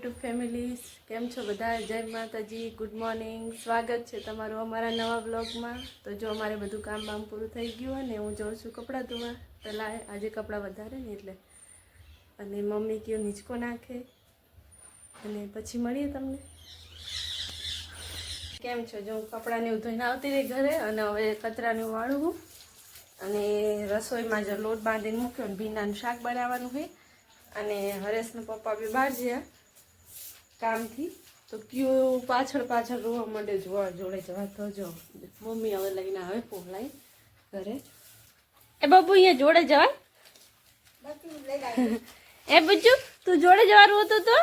YouTube family કેમ છો બધા? જય માતાજી, ગુડ મોર્નિંગ. સ્વાગત છે તમારું અમારા નવા બ્લોગમાં તો જો અમારે બધું કામ બામ પૂરું થઈ ગયું ને, હું જોઉં છું કપડાં ધોવા. પહેલાં આજે કપડાં વધારે ને એટલે. અને મમ્મી કયો નીચકો નાખે. અને પછી મળીએ તમને. કેમ છો? જો હું કપડાંને ધોઈને આવતી રહી ઘરે અને હવે કચરાને વાળવું. અને રસોઈમાં જો લોટ બાંધીને મૂક્યો ભીનાનું શાક બનાવવાનું હોય અને હરેશના પપ્પા બી બહાર ગયા. કામથી. તો કયું પાછળ પાછળ રોવા માંડે જોવા જોડે જવા તો જો. મમ્મી હવે લઈને આવે પોલાઈ ઘરે. એ બાબુ અહીંયા જોડે જવાય એ બુજ્જુ તું જોડે જવાનું હતું તો?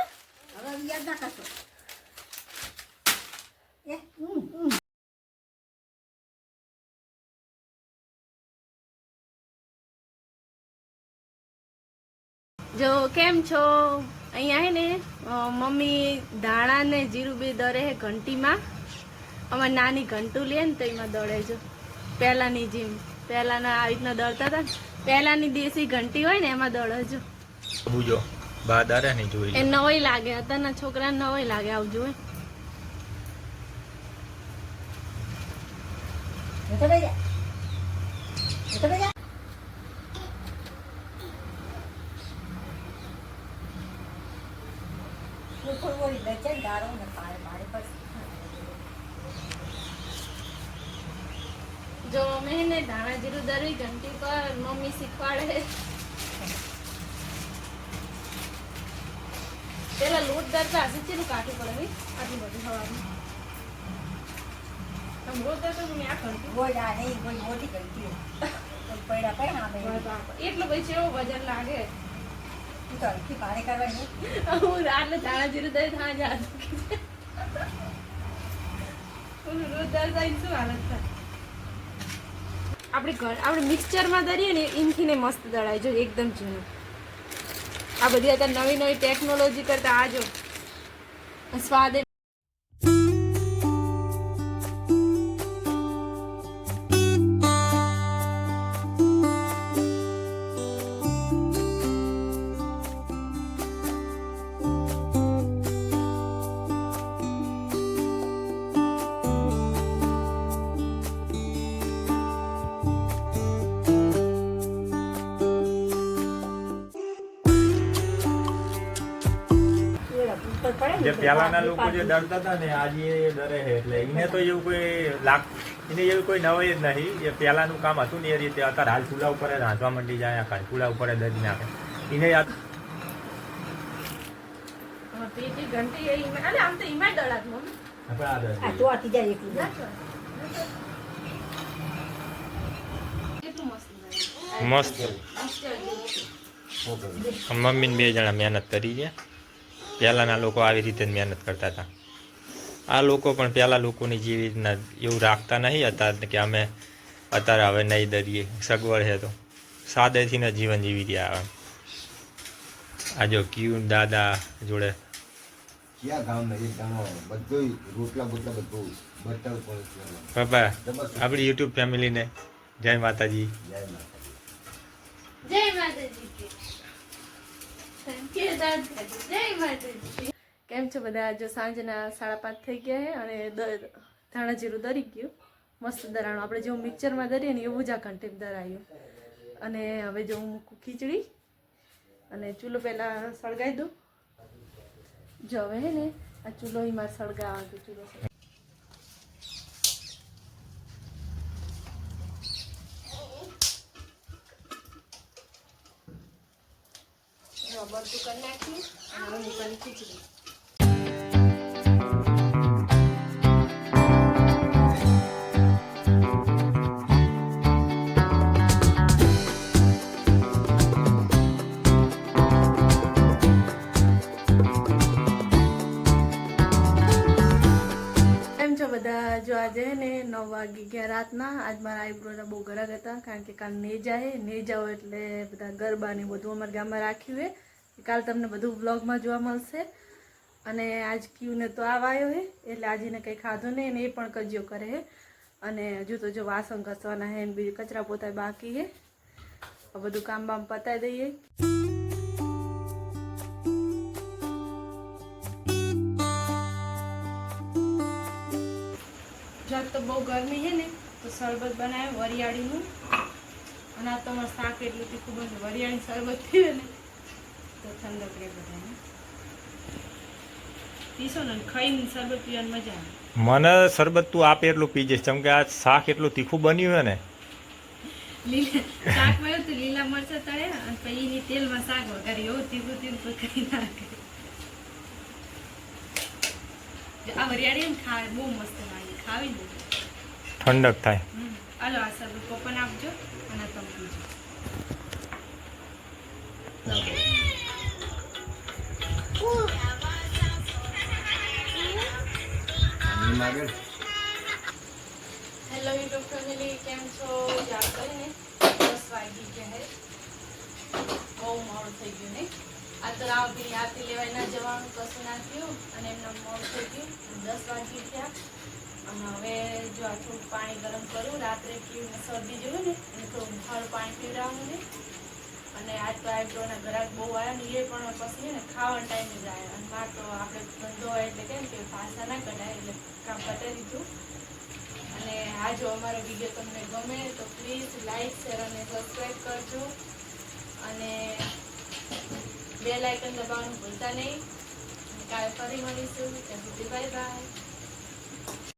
જો કેમ છો? અહીંયા હે ને મમ્મી ધાણા ને જીરું બી દરે હે ઘંટીમાં. અમારે નાની ઘંટું લે ને તો એમાં દળે જો. પહેલાંની જીમ. પહેલાંના આવી રીતના દળતા હતા ને. પહેલાંની દેશી ઘંટી હોય ને એમાં દળે જો. બુજો બા દારે નહીં જોઈ એ નવાઈ લાગે અત્યારના છોકરાને નવાઈ લાગે આવું પછી જો અમે ને ધાણા જીરું દરવી ઘંટી પર મમ્મી શીખવાડે. પેલા લોટ દરતા હશે ચેલું કાઠું પડે આટલું બધું થવાનું આમ રોજ દરતો તો મેં આ ઘંટી. એટલું પછી એવો વજન લાગે. શું હાલત થાય? આપણે ઘર આપણે મિક્સચરમાં દરીએ ને એનથી ને મસ્ત દળાય. જો એકદમ જૂનું. આ બધી અત્યારે નવી નવી ટેકનોલોજી કરતા આ જો. સ્વાદ એ- જે પહેલાના લોકો જે ડરતા હતા ને આજે એ ડરે છે એટલે એને તો એવું કોઈ લાગ એને એવું કોઈ નવાઈ જ નહીં. જે પહેલાનું કામ હતું ને એ રીતે. અત્યારે હાલ ચૂલા ઉપર જ રાંધવા મંડી જાય આખા ચૂલા ઉપર જ દરી નાખે. એને યાદ ઘંટી એ ઈમાં- અરે આમ તો ઈમાં દળાત મમ્મી. આ. મસ્ત મમ્મી બે જણા મહેનત કરી છે. પહેલાંના લોકો આવી રીતે જ મહેનત કરતા હતા. આ લોકો પણ પહેલાં લોકોની જેવી રીતના એવું રાખતા નહીં હતા કે અમે અત્યારે હવે નહીં દરીએ સગવડ છે તો. સાદેથી ને જીવન જીવી રહ્યા આવે. આ જો ક્યુ દાદા જોડે ક્યાં ગામ નહીં બધું રોટલા બોટલા બધું બર્તન પપ્પા આપણી યુટ્યુબ ફેમિલીને જય માતાજી. જય માતાજી. જય માતાજી. કેમ છો બધા? જો સાંજના સાડા પાંચ થઈ ગયા છે અને ધાણા જીરું દરી ગયું. મસ્ત દરાણું. આપણે જેવું મિક્સચરમાં દરીએ ને એવું જ આ કંટેપ દરાયું. અને હવે જો હું મૂકું ખીચડી અને ચૂલો પહેલાં સળગાવી દઉં. જો હવે ને આ ચૂલો એમાં સળગાવા તો ચૂલો સળગાવી. જો બરતું કરી નાખી અને મૂકવાની ખીચડી બધા? જો આજે ને નવ વાગી ગયા રાતના. આજ મારા આઈબ્રોના બહુ ગરાગ હતા, કારણ કે કાલ નેજા હે. નેજા હોય એટલે બધા ગરબા ને બધું અમારા ગામમાં રાખ્યું હે. કાલ તમને બધું બ્લોગમાં જોવા મળશે. અને આજ ક્યુને તો આવ્યો હે, એટલે આજે એને કંઈ ખાધો નહીં અને એ પણ કજ્યો કરે હે. અને હજુ તો જો વાસણ ઘસવાના હે ને બીજું કચરા પોતા બાકી હે. બધું કામ બામ પતાવી દઈએ. તો બહુ ગરમી છે ને, તો શરબત બનાવ્યું વરિયાળીનું. અને આ તો શાક એટલું ખૂબ જ વરિયાળી શરબત થયું ને. તો ઠંડક રહે બધાને. પીશો ને ખાઈને શરબત પીવાની મજા આવે. મને શરબત તું આપે એટલું પી જઈશ. કેમ કે આ શાક એટલું તીખું બન્યું હોય ને. લીલા શાકમાં એવું તો લીલા મરચાં તળે અને પછી એની તેલમાં શાક વગાડી એવું તીખું તીખું કરી નાખે. આ વરિયાળી એમ ખાવે બહુ મસ્ત લાગે. ખાવી દે ઠંડક થાય. હાલો આ શરબત પપ્પાને આપજો અને તમે પીજો. એમ લાગે? હેલો યુટ્યુબ ફેમિલી કેમ છો? યાદ કરીને બસ વાગી ગયા હે. બહુ મોડું થઈ ગયું ને? આ તો રાવતી આરતી લેવાય ના જવાનું, કશું ના થયું, અને એમને મોડું થઈ ગયું. દસ વાગી ગયા. અને હવે જો આ થોડું પાણી ગરમ કર્યું રાત્રે પીવું શરદી જોયું ને એટલે થોડું હળ પાણી પીવડાવવાનું ને અને આજ તો આઈબ્રોના ગ્રાહક બહુ આવ્યા ને, એ પણ પછી ને ખાવાના ટાઈમે જ આવ્યા અને માર તો આપણે ધંધો હોય એટલે કેમ કે પાછા ના કઢાય, એટલે કામ પતાવી દીધું. અને આ જો અમારો વીડિયો તમને ગમે તો પ્લીઝ લાઈક શેર અને સબસ્ક્રાઈબ કરજો. અને બે લાઇકન દબાવવાનું ભૂલતા નહીં. કાલે ફરી મળીશું. ત્યાં સુધી બાય બાય